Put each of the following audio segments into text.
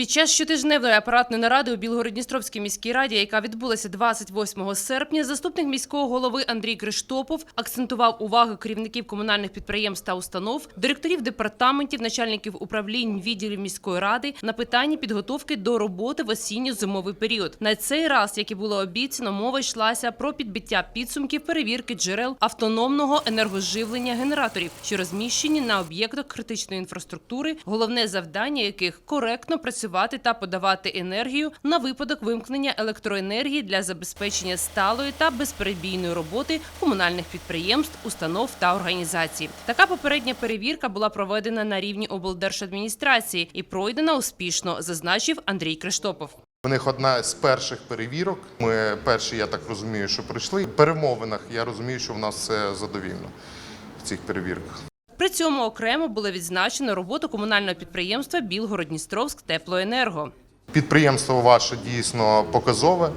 Під час щотижневої апаратної наради у Білгородністровській міській раді, яка відбулася 28 серпня, заступник міського голови Андрій Криштопов акцентував увагу керівників комунальних підприємств та установ, директорів департаментів, начальників управлінь відділів міської ради на питанні підготовки до роботи в осінньо-зимовий період. На цей раз, як і було обіцяно, мова йшлася про підбиття підсумків перевірки джерел автономного енергоживлення генераторів, що розміщені на об'єктах критичної інфраструктури, головне завдання яких коректно працювати та подавати енергію на випадок вимкнення електроенергії для забезпечення сталої та безперебійної роботи комунальних підприємств, установ та організацій. Така попередня перевірка була проведена на рівні облдержадміністрації і пройдена успішно, зазначив Андрій Криштопов. У них одна з перших перевірок. Ми перші, я так розумію, що прийшли. В перемовинах я розумію, що в нас все задовільно в цих перевірках. При цьому окремо було відзначено роботу комунального підприємства Білгород-Дністровськ Теплоенерго. Підприємство ваше дійсно показове,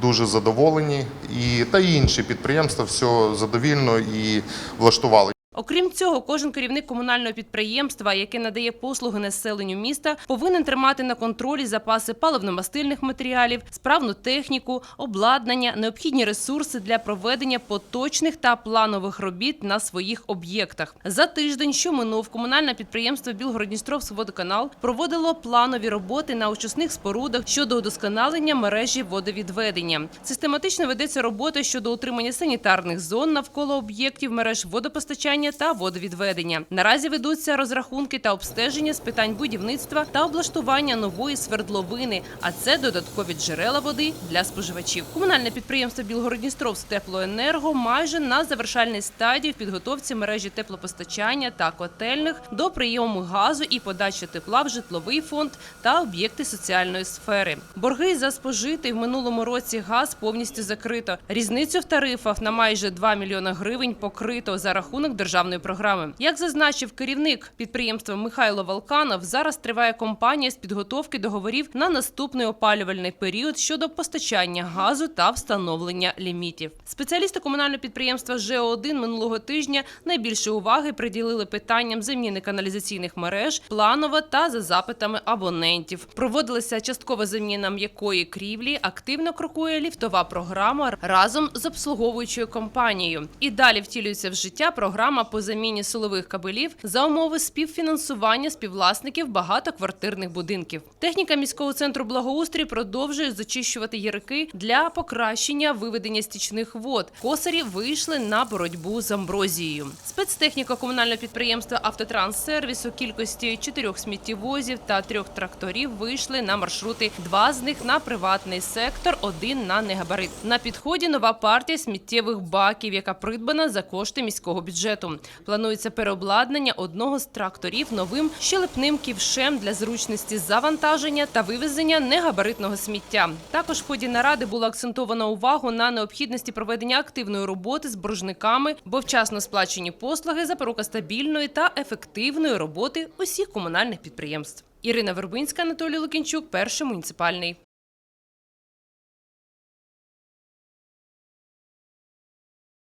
дуже задоволені. І та інші підприємства все задовільно і влаштували. Окрім цього, кожен керівник комунального підприємства, яке надає послуги населенню міста, повинен тримати на контролі запаси паливно-мастильних матеріалів, справну техніку, обладнання, необхідні ресурси для проведення поточних та планових робіт на своїх об'єктах. За тиждень, що минув, комунальне підприємство Білгородністровськводоканал проводило планові роботи на очисних спорудах щодо удосконалення мережі водовідведення. Систематично ведеться робота щодо утримання санітарних зон навколо об'єктів мереж водопостачання та водовідведення. Наразі ведуться розрахунки та обстеження з питань будівництва та облаштування нової свердловини, а це додаткові джерела води для споживачів. Комунальне підприємство Білгородністровськ теплоенерго майже на завершальній стадії в підготовці мережі теплопостачання та котельних до прийому газу і подачі тепла в житловий фонд та об'єкти соціальної сфери. Борги за спожитий в минулому році газ повністю закрито. Різницю в тарифах на майже 2 мільйони гривень покрито за рахунок державної програми. Як зазначив керівник підприємства Михайло Волканов, зараз триває кампанія з підготовки договорів на наступний опалювальний період щодо постачання газу та встановлення лімітів. Спеціалісти комунального підприємства ЖО1 минулого тижня найбільше уваги приділили питанням заміни каналізаційних мереж планово та за запитами абонентів. Проводилася часткова заміна м'якої крівлі. Активно крокує ліфтова програма разом з обслуговуючою компанією. І далі втілюється в життя програма по заміні силових кабелів за умови співфінансування співвласників багатоквартирних будинків. Техніка міського центру благоустрій продовжує зачищувати ярики для покращення виведення стічних вод. Косарі вийшли на боротьбу з амброзією. Спецтехніка комунального підприємства Автотранссервіс у кількості чотирьох сміттєвозів та трьох тракторів вийшли на маршрути. Два з них на приватний сектор, один на негабарит. На підході нова партія сміттєвих баків, яка придбана за кошти міського бюджету. Планується переобладнання одного з тракторів новим щелепним ківшем для зручності завантаження та вивезення негабаритного сміття. Також в ході наради було акцентовано увагу на необхідності проведення активної роботи з боржниками, бо вчасно сплачені послуги запорука стабільної та ефективної роботи усіх комунальних підприємств. Ірина Вербинська, Анатолій Лукінчук, перший муніципальний.